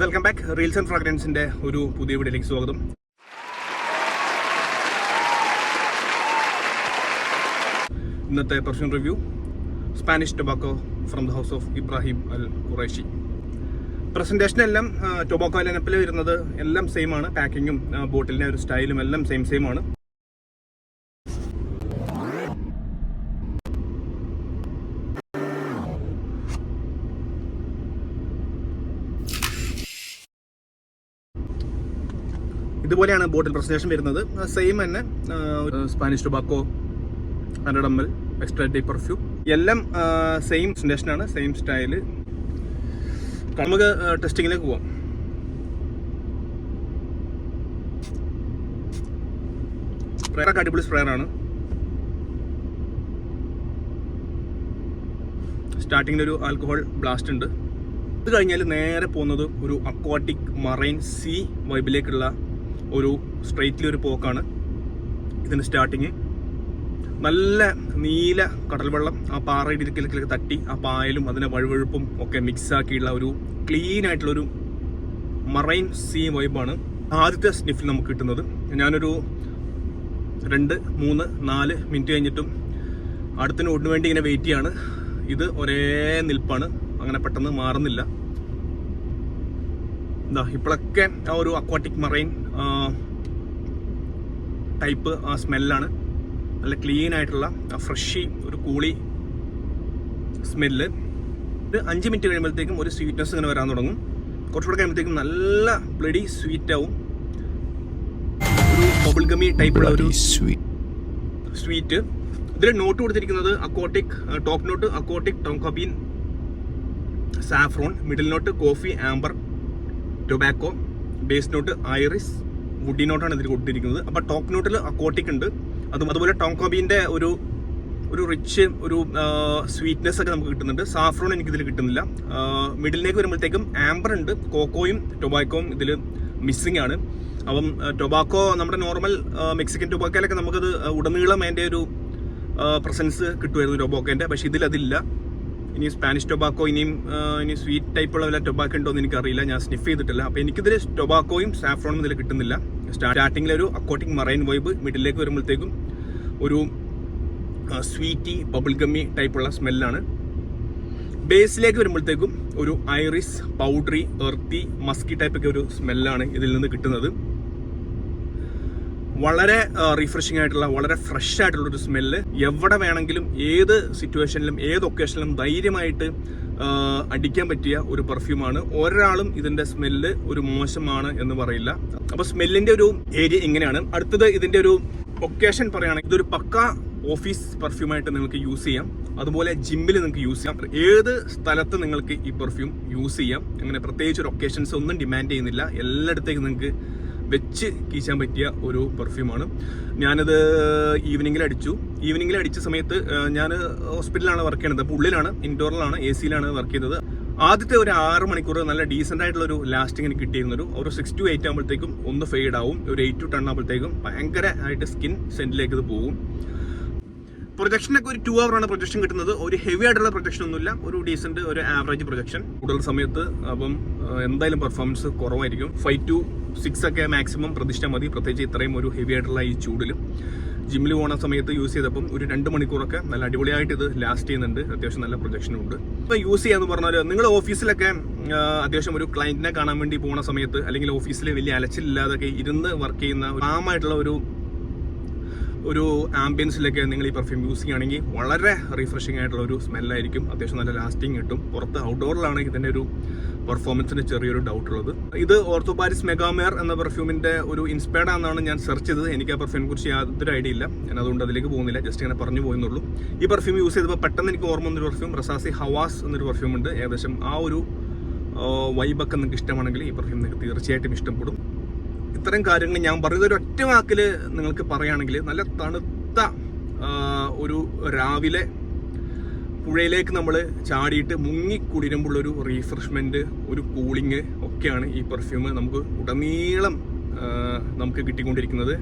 Welcome back reels and ഫ്രാഗ്രൻസിന്റെ ഒരു പുതിയ വീഡിയോയിലേക്ക് സ്വാഗതം. ഇന്നത്തെ perfume review Spanish tobacco from the house of Ibrahim Al Qurashi presentation എല്ലാം ടൊബാക്കോ ലൈനപ്പിൽ വരുന്നത് എല്ലാം സെയിം ആണ്. പാക്കിങ്ങും ബോട്ടിലിന്റെ ഒരു സ്റ്റൈലും എല്ലാം സെയിം സെയിം ആണ്. ഇതുപോലെയാണ് ബോട്ടിൽ പ്രസന്റേഷൻ വരുന്നത്. സെയിം തന്നെ Spanish tobacco hundred extra day perfume എല്ലാം സെയിം പ്രസന്റേഷനാണ് സെയിം സ്റ്റൈൽ നമുക്ക് ടെസ്റ്റിങ്ങിലേക്ക് പോവാം. സ്പ്രേയൊക്കെ അടിപൊളി സ്പ്രേയറാണ് സ്റ്റാർട്ടിങ്ങിൽ ഒരു ആൽക്കഹോൾ ബ്ലാസ്റ്റ് ഉണ്ട്. അത് കഴിഞ്ഞാൽ നേരെ പോകുന്നത് ഒരു അക്വാട്ടിക് മറൈൻ സീ വൈബിലേക്കുള്ള ഒരു സ്ട്രെയിറ്റിലെ ഒരു പോക്കാണ്. ഇതിന് സ്റ്റാർട്ടിങ് നല്ല നീല കടൽ വെള്ളം ആ പാറയിടിക്കലൊക്കെ തട്ടി ആ പായലും അതിന്റെ വഴുവഴുപ്പും ഒക്കെ മിക്സ് ആക്കിയുള്ള ഒരു ക്ലീൻ ആയിട്ടുള്ള ഒരു മറൈൻ സീ വൈബാണ് ആദ്യത്തെ സ്നിഫിൽ നമുക്ക് കിട്ടുന്നത്. ഞാനൊരു രണ്ട് മൂന്ന് നാല് മിനിറ്റ് കഴിഞ്ഞിട്ടും അടുത്തിന് ഒടിനു വേണ്ടി ഇങ്ങനെ വെയിറ്റ് ചെയ്യാണ്. ഇത് ഒരേ നിൽപ്പാണ്. അങ്ങനെ പെട്ടെന്ന് മാറുന്നില്ല. എന്താ ഇപ്പോഴൊക്കെ ആ ഒരു അക്വാട്ടിക് മറൈൻ ടൈപ്പ് ആ സ്മെല്ലാണ് നല്ല ക്ലീൻ ആയിട്ടുള്ള ആ ഫ്രഷി ഒരു കൂളി സ്മെല്ല് ഇത് അഞ്ച് മിനിറ്റ് കഴിയുമ്പോഴത്തേക്കും ഒരു സ്വീറ്റ്നെസ് ഇങ്ങനെ വരാൻ തുടങ്ങും. കുറച്ചുകൂടെ കഴിയുമ്പോഴത്തേക്കും നല്ല ബ്ലഡി സ്വീറ്റ് ആവും. ഒരു ബബിൾ ഗമി ടൈപ്പുള്ള ഒരു സ്വീറ്റ് ഇതിൽ നോട്ട് കൊടുത്തിരിക്കുന്നത് aquatic top note aquatic tonka bean saffron middle note coffee amber tobacco base note iris woody നോട്ടാണ് ഇതിൽ കൊടുത്തിരിക്കുന്നത്. അപ്പോൾ ടോക്ക് നോട്ടിൽ അക്കോട്ടിക് ഉണ്ട്. അതും അതുപോലെ ടോങ്കോബീന്റെ ഒരു ഒരു റിച്ച് ഒരു സ്വീറ്റ്നെസ് ഒക്കെ നമുക്ക് കിട്ടുന്നുണ്ട്. സാഫ്രോൺ എനിക്ക് ഇതിൽ കിട്ടുന്നില്ല. മിഡിലേക്ക് വരുമ്പോഴത്തേക്കും ആംബർ ഉണ്ട്. കോക്കോയും ടൊബാക്കോയും ഇതിൽ മിസ്സിംഗ് ആണ്. അപ്പം ടൊബാക്കോ നമ്മുടെ നോർമൽ മെക്സിക്കൻ ടൊബാക്കോയിലൊക്കെ നമുക്കത് ഉടനീളം അതിന്റെ ഒരു പ്രസൻസ് കിട്ടുമായിരുന്നു ടൊബാക്കോന്റെ പക്ഷേ ഇതിൽ അതില്ല ഇനി സ്പാനിഷ് ടൊബാക്കോ ഇനിയും ഇനി സ്വീറ്റ് ടൈപ്പുള്ള വല്ല ടൊബാക്കോ ഉണ്ടോ എന്ന് എനിക്കറിയില്ല. ഞാൻ സ്നിഫ് ചെയ്തിട്ടില്ല. അപ്പോൾ എനിക്കിതിൽ ടൊബാക്കോയും സാഫ്രോണും ഇതിൽ കിട്ടുന്നില്ല. സ്റ്റാർട്ടിങ്ങിൽ ഒരു അക്വാട്ടിക് മറൈൻ വൈബ് മിഡിലേക്ക് വരുമ്പോഴത്തേക്കും ഒരു സ്വീറ്റി ബബിൾ ഗമ്മി ടൈപ്പുള്ള സ്മെല്ലാണ്. ബേസിലേക്ക് വരുമ്പോഴത്തേക്കും ഒരു ഐറിസ് പൗഡറി എർത്തി മസ്കി ടൈപ്പൊക്കെ ഒരു സ്മെല്ലാണ് ഇതിൽ നിന്ന് കിട്ടുന്നത്. വളരെ റിഫ്രഷിംഗ് ആയിട്ടുള്ള വളരെ ഫ്രഷ് ആയിട്ടുള്ള ഒരു സ്മെല്ല് എവിടെ വേണമെങ്കിലും ഏത് സിറ്റുവേഷനിലും ഏത് ഒക്കേഷനിലും ധൈര്യമായിട്ട് അടിക്കാൻ പറ്റിയ ഒരു പെർഫ്യൂമാണ് ഒരാളും ഇതിന്റെ സ്മെല്ല് ഒരു മോശമാണ് എന്ന് പറയില്ല. അപ്പൊ സ്മെല്ലിന്റെ ഒരു ഏരിയ ഇങ്ങനെയാണ്. അടുത്തത് ഇതിന്റെ ഒരു ഒക്കേഷൻ പറയുകയാണെങ്കിൽ ഇതൊരു പക്ക ഓഫീസ് പെർഫ്യൂമായിട്ട് നിങ്ങൾക്ക് യൂസ് ചെയ്യാം. അതുപോലെ ജിമ്മിൽ നിങ്ങൾക്ക് യൂസ് ചെയ്യാം. ഏത് സ്ഥലത്ത് നിങ്ങൾക്ക് ഈ പെർഫ്യൂം യൂസ് ചെയ്യാം. അങ്ങനെ പ്രത്യേകിച്ച് ഒരു ഒക്കേഷൻസ് ഒന്നും ഡിമാൻഡ് ചെയ്യുന്നില്ല. എല്ലായിടത്തേക്കും നിങ്ങൾക്ക് വെച്ച് കീശാൻ പറ്റിയ ഒരു പെർഫ്യൂമാണ് ഞാനത് ഈവനിങ്ങിൽ അടിച്ചു. ഈവനിങ്ങിൽ അടിച്ച സമയത്ത് ഞാൻ ഹോസ്പിറ്റലിലാണ് വർക്ക് ചെയ്യുന്നത്. അപ്പോൾ ഉള്ളിലാണ് ഇൻഡോറിലാണ് എ സിയിലാണ് വർക്ക് ചെയ്തത്. ആദ്യത്തെ ഒരു ആറ് മണിക്കൂർ നല്ല ഡീസെന്റ് ആയിട്ടുള്ള ഒരു ലാസ്റ്റിംഗ് എനിക്ക് കിട്ടിയിരുന്ന ഒരു ഒരു സിക്സ് ടു എയ്റ്റ് ആകുമ്പോഴത്തേക്കും ഒന്ന് ഫെയ്ഡ് ആവും ഒരു എയ്റ്റ് ടു ടെൻ ആകുമ്പോഴത്തേക്കും ഭയങ്കര ആയിട്ട് സ്കിൻ സെന്റിലേക്ക് ഇത് പോകും. പ്രൊജക്ഷനൊക്കെ ഒരു ടു അവർ ആണ് പ്രൊജക്ഷൻ കിട്ടുന്നത്. ഒരു ഹെവി ആയിട്ടുള്ള പ്രൊജക്ഷൻ ഒന്നുമില്ല ഒരു ഡീസന്റ് ഒരു ആവറേജ് പ്രൊജക്ഷൻ കൂടുതൽ സമയത്ത് അപ്പം എന്തായാലും പെർഫോമൻസ് കുറവായിരിക്കും. ഫൈവ് ടു സിക്സ് ഒക്കെ മാക്സിമം പ്രതിഷ്ഠ മതി. പ്രത്യേകിച്ച് ഇത്രയും ഒരു ഹെവി ആയിട്ടുള്ള ഈ ചൂടിൽ ജിമ്മിൽ പോകുന്ന സമയത്ത് യൂസ് ചെയ്തപ്പം ഒരു രണ്ട് മണിക്കൂറൊക്കെ നല്ല അടിപൊളിയായിട്ട് ഇത് ലാസ്റ്റ് ചെയ്യുന്നുണ്ട്. അത്യാവശ്യം നല്ല പ്രൊജക്ഷനും ഉണ്ട്. അപ്പം യൂസ് ചെയ്യാന്ന് പറഞ്ഞാൽ നിങ്ങൾ ഓഫീസിലൊക്കെ അത്യാവശ്യം ഒരു ക്ലയന്റിനെ കാണാൻ വേണ്ടി പോകുന്ന സമയത്ത് അല്ലെങ്കിൽ ഓഫീസിൽ വലിയ അലച്ചിലില്ലാതൊക്കെ ഇരുന്ന് വർക്ക് ചെയ്യുന്ന ആമായിട്ടുള്ള ഒരു ഒരു ആംബിയൻസിലൊക്കെ നിങ്ങൾ ഈ പെർഫ്യൂം യൂസ് ചെയ്യുകയാണെങ്കിൽ വളരെ റീഫ്രഷിംഗ് ആയിട്ടുള്ള ഒരു സ്മെല്ലായിരിക്കും അത്യാവശ്യം നല്ല ലാസ്റ്റിംഗ് കിട്ടും. പുറത്ത് ഔട്ട്ഡോറിലാണെങ്കിൽ ഇതിന്റെ ഒരു പെർഫോമൻസിന് ചെറിയൊരു ഡൗട്ട് ഉള്ളത്. ഇത് ഓർത്തോപാരിസ് മെഗാമെയർ എന്ന പെർഫ്യൂമിന്റെ ഒരു ഇൻസ്പയർഡ് ആണെന്നാണ് ഞാൻ സെർച്ച് ചെയ്തത്. എനിക്ക് ആ പെർഫ്യൂമിനെ കുറിച്ച് യാതൊരു ഐഡിയ ഇല്ല. ഞാൻ അതുകൊണ്ട് അതിലേക്ക് പോകുന്നില്ല. ജസ്റ്റ് ഇങ്ങനെ പറഞ്ഞു പോയെന്നുള്ളൂ. ഈ പെർഫ്യൂം യൂസ് ചെയ്തപ്പോൾ പെട്ടെന്ന് എനിക്ക് ഓർമ്മ വന്നൊരു പെർഫ്യൂം റസാസി ഹവാസ് എന്നൊരു പെർഫ്യൂം ഉണ്ട്. ഏകദേശം ആ ഒരു വൈബൊക്കെ നിങ്ങൾക്ക് ഇഷ്ടമാണെങ്കിൽ ഈ പെർഫ്യൂം നിങ്ങൾക്ക് തീർച്ചയായിട്ടും ഇഷ്ടപ്പെടും. ഇത്തരം കാര്യങ്ങൾ ഞാൻ പറയുന്നത് ഒരു ഒറ്റ വാക്കിൽ നിങ്ങൾക്ക് പറയുകയാണെങ്കിൽ നല്ല തണുത്ത ഒരു രാവിലെ പുഴയിലേക്ക് നമ്മൾ ചാടിയിട്ട് മുങ്ങി കുളിരുമ്പോൾ ഒരു റീഫ്രഷ്മെന്റ് ഒരു കൂളിങ് ഒക്കെയാണ് ഈ പെർഫ്യൂം നമുക്ക് ഉടനീളം നമുക്ക് കിട്ടിക്കൊണ്ടിരിക്കുന്നത്.